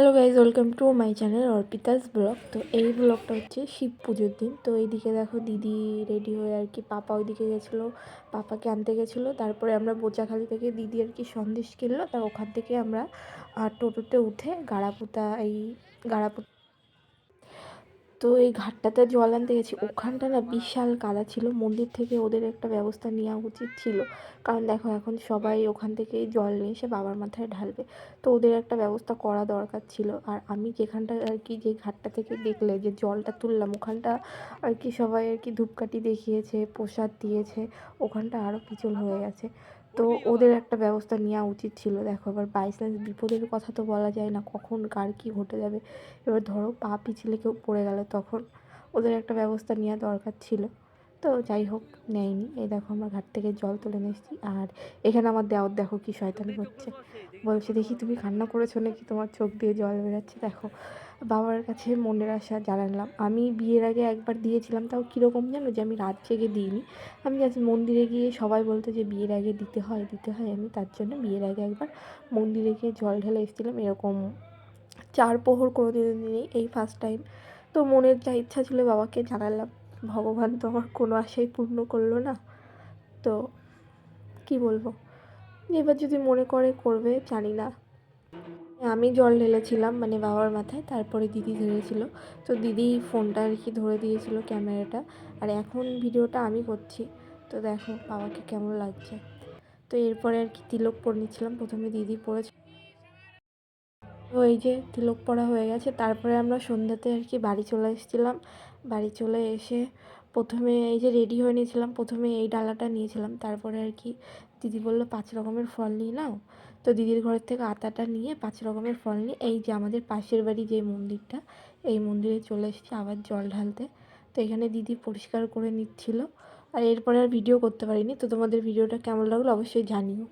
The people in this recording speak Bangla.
Hello guys welcome to my channel Arpita's vlog তো এই ব্লগটা হচ্ছে শিব পুজোর দিন। তো এইদিকে দেখো দিদি রেডি হয়ে আর কি পাপা ওইদিকে গেছিল, পাপাকে আনতে গেছিল। তারপরে আমরা বোচাখালি থেকে দিদি আর কি সন্দেশ কিনলো। তা ওখান থেকে আমরা টোটোতে উঠে গাড়াপুতা, এই গাড়াপুতা তো এই ঘাটটাতে জল আনতে গেছি। ওখানটা না বিশাল কাদা ছিল। মন্দির থেকে ওদের একটা ব্যবস্থা নেওয়া উচিত ছিল। কারণ দেখো, এখন সবাই ওখান থেকেই জল নিয়ে এসে বাবার মাথায় ঢালবে। তো ওদের একটা ব্যবস্থা করা দরকার ছিল। আর আমি যেখানটা আর কি, যে ঘাটটা থেকে দেখলে, যে জলটা তুললাম, ওখানটা আর কি সবাই আর কি ধূপকাঠি দেখিয়েছে, প্রসাদ দিয়েছে, ওখানটা আরও পিছল হয়ে গেছে। তো ওদের একটা ব্যবস্থা নেওয়া উচিত ছিল। দেখো এবার বাই চান্স বিপদের কথা তো বলা যায় না। কখন কার কী ঘটে যাবে? এবার ধরো পা পিছলে কেউ পড়ে গেল তখন ওদের একটা ব্যবস্থা নেওয়া দরকার ছিল। তো যাই হোক নেয়নি এই দেখো আমরা ঘাট থেকে জল তুলে নিয়ে এসেছি। আর এখানে আমার দেওয়ার দেখো কি শয়তানি হচ্ছে বলছে দেখি তুমি কান্না করেছ নাকি? তোমার চোখ দিয়ে জল বেরোচ্ছে। দেখো বাবার কাছে মনের আশা জানালাম। আমি বিয়ের আগে একবার দিয়েছিলাম তাও কীরকম জানো যে আমি রাত জেগে দিইনি। আমি জাস্ট মন্দিরে গিয়ে সবাই বলতো যে বিয়ের আগে দিতে হয় দিতে হয়। আমি তার জন্য বিয়ের আগে একবার মন্দিরে গিয়ে জল ঢেলে এসেছিলাম। এরকম চার প্রহর কোনো দিন নেই এই ফার্স্ট টাইম তো মনের যা ইচ্ছা ছিল বাবাকে জানালাম। ভগবান তো আমার কোনো আশাই পূর্ণ করল না। তো কি বলব? এবার যদি মনে করে, করবে, জানি না। আমি জল ঢেলেছিলাম মানে বাবার মাথায়, তারপরে দিদি ধরেছিল। তো দিদি ফোনটা আর কি ধরে দিয়েছিল ক্যামেরাটা। আর এখন ভিডিওটা আমি করছি। তো দেখো বাবাকে কেমন লাগছে। তো এরপরে আর কি তিলক পরে নিচ্ছিলাম। প্রথমে দিদি পড়েছে তো এই যে তিলক পড়া হয়ে গেছে। তারপরে আমরা সন্ধ্যাতে আর কি বাড়ি চলে এসেছিলাম। বাড়ি চলে এসে প্রথমে এই যে রেডি হয়ে নিয়েছিলাম, প্রথমে এই ডালাটা নিয়েছিলাম। তারপরে আর কি দিদি বলল, পাঁচ রকমের ফল নিয়ে নাও। তো দিদির ঘরের থেকে আতাটা নিয়ে পাঁচ রকমের ফল নিয়ে এই যে আমাদের পাশের বাড়ি যে মন্দিরটা, এই মন্দিরে চলে এসেছি আবার জল ঢালতে। তো এখানে দিদি পরিষ্কার করে নিচ্ছিল। আর এরপরে আর ভিডিও করতে পারিনি। তো তোমাদের ভিডিওটা কেমন লাগল অবশ্যই জানিও।